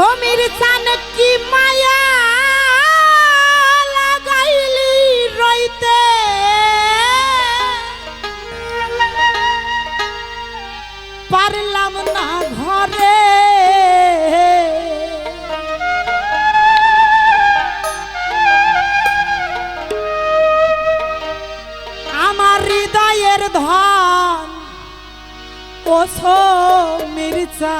সমীর চান কি মায়া লাগাইলি রইতে? পারলাম না ঘরে। আমার হৃদয়ের ধন ও মির্চা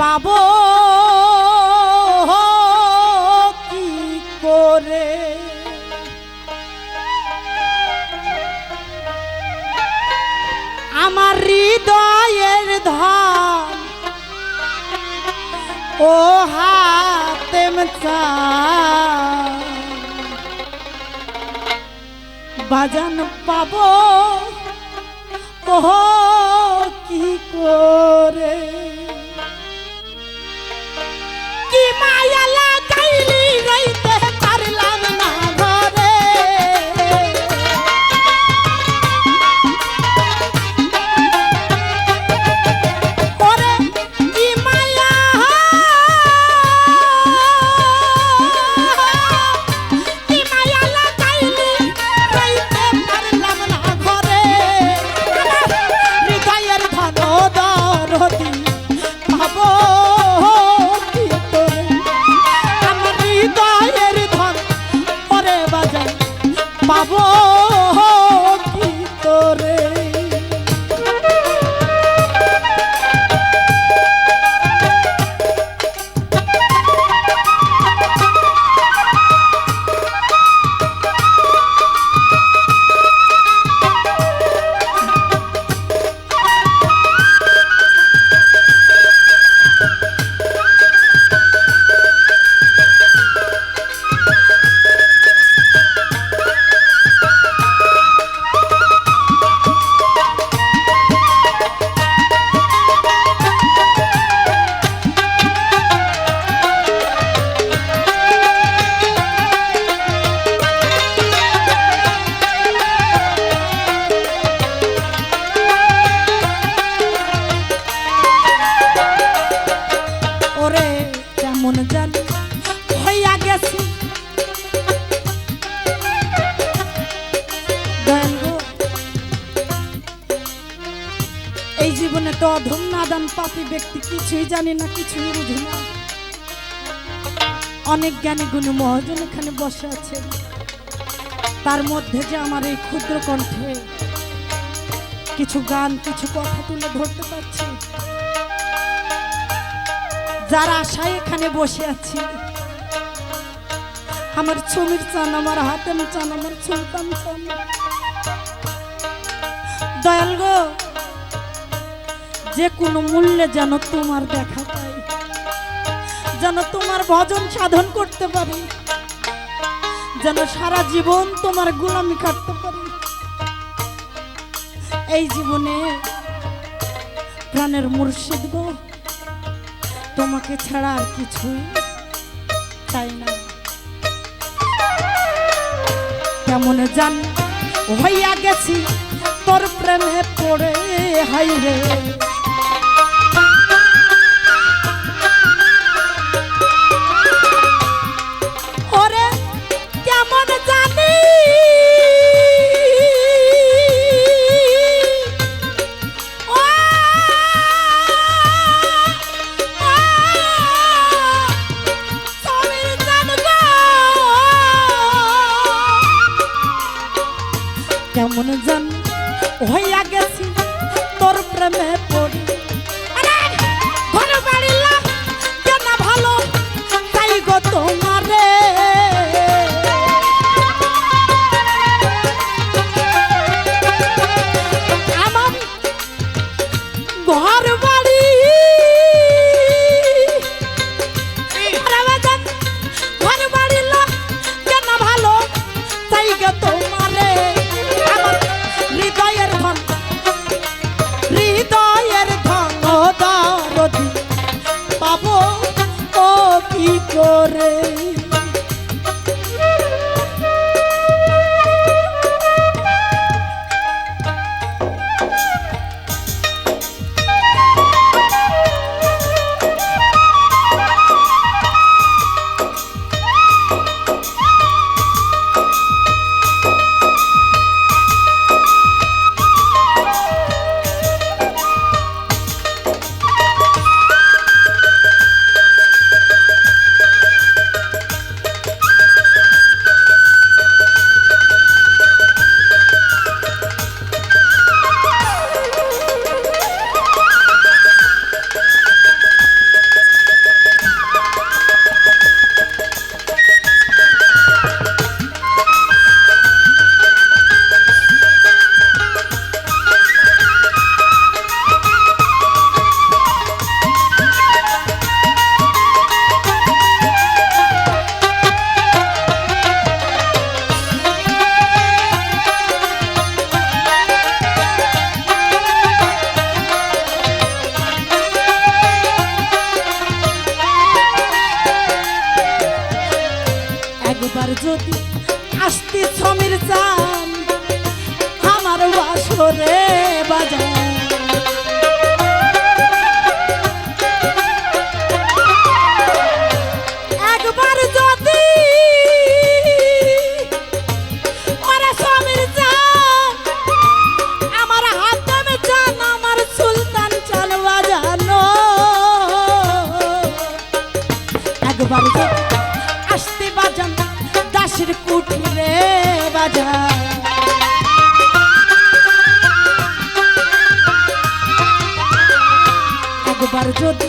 পাবো। কি করে? আমার হৃদয়ের ধন ও হাতে বাজান পাবো। ও ব্যক্তি কিছুই জানি না, কিছুই বুঝি না। অনেক জ্ঞানী গুণী মহাজন এখানে বসে আছে। তার মধ্যে যে আমার এই ক্ষুদ্র কণ্ঠে কিছু গান, কিছু কথা তুলে ধরতে পারছি। যার আশায় এখানে বসে আছি। আমার ছমির চান, আমার হাতেম চান, আমার সুলতান চান। দয়াল গো যে কোনো মূল্যে যেন তোমার দেখা পাই, যেন তোমার ভজন সাধন করতে পারি, যেন সারা জীবন তোমার গোলামি কাটতে পারি। এই জীবনে প্রাণের মুর্শিদ গো, তোমাকে ছাড়া আর কিছুই চাই না। কেমন জান হইয়া গেছি, তোর প্রেমে পড়ে হাই রে। sutil. একবার যদি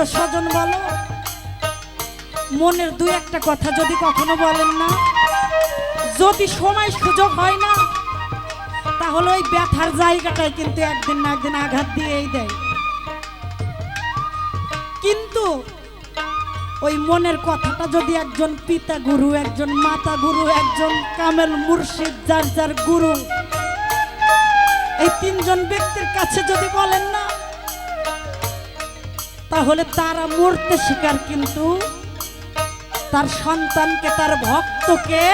আত্মীয় স্বজন বলো। মনের দু একটা কথা যদি কখনো বলেন না। যদি সময় সুযোগ হয় না, তাহলে ওই ব্যথার জায়গাটায় কিন্তু একদিন না একদিন আঘাত দিয়েই দেয়। কিন্তু ওই মনের কথাটা যদি একজন পিতা গুরু, একজন মাতা গুরু, একজন কামেল মুর্শিদ, যার যার গুরু, এই তিনজন ব্যক্তির কাছে যদি বলেন না তাহলে তারা মরতে শিকার কিন্তু তার সন্তানকে, তার ভক্তকে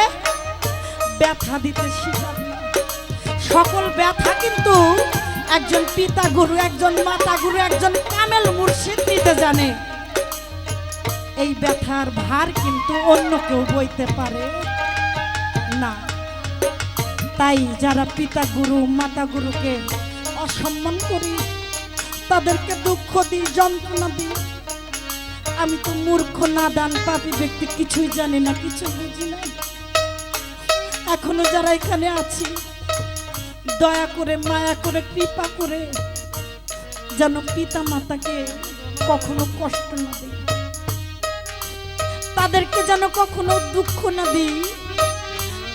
ব্যথা দিতে শিকার সকল ব্যথা কিন্তু একজন পিতা গুরু, একজন মাতা গুরু, একজন কামেল মুর্শিদ নিতে জানে। এই ব্যথার ভার কিন্তু অন্য কেউ বইতে পারে না। তাই যারা পিতা গুরু, মাতা গুরুকে অসম্মান করি তাদেরকে দুঃখ দিই, যন্ত্রণা দিই। আমি তো মূর্খ না দান পাপি ব্যক্তি, কিছুই জানি না কিছু বুঝি না। এখনও যারা এখানে আছি, দয়া করে, মায়া করে, কৃপা করে, যেন পিতা মাতাকে কখনো কষ্ট না দিই। তাদেরকে যেন কখনো দুঃখ না দিই।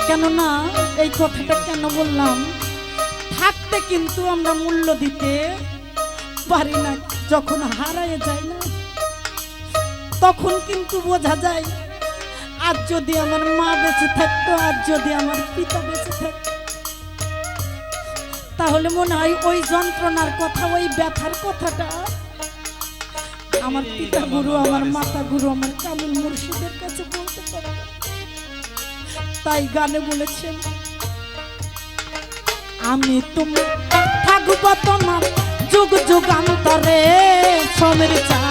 কেননা এই কথাটা কেন বললাম? থাকতে কিন্তু আমরা মূল্য দিতে পারি না যখন হারায় যায় না তখন কিন্তু বোঝা যায় আজ যদি আমার মা বেঁচে থাকতো আজ যদি আমার পিতা বেঁচে থাকতো তাহলে মনে হয় ওই যন্ত্রণার কথা ওই ব্যথার কথাটা আমার পিতা গুরু আমার মাতা গুরু আমার কামুল মুর্শিদের কাছে বলতে পারব তাই গানে বলেছেন আমি তুমি থাকব তোমার যুগ যুগান্তরে সমীর চা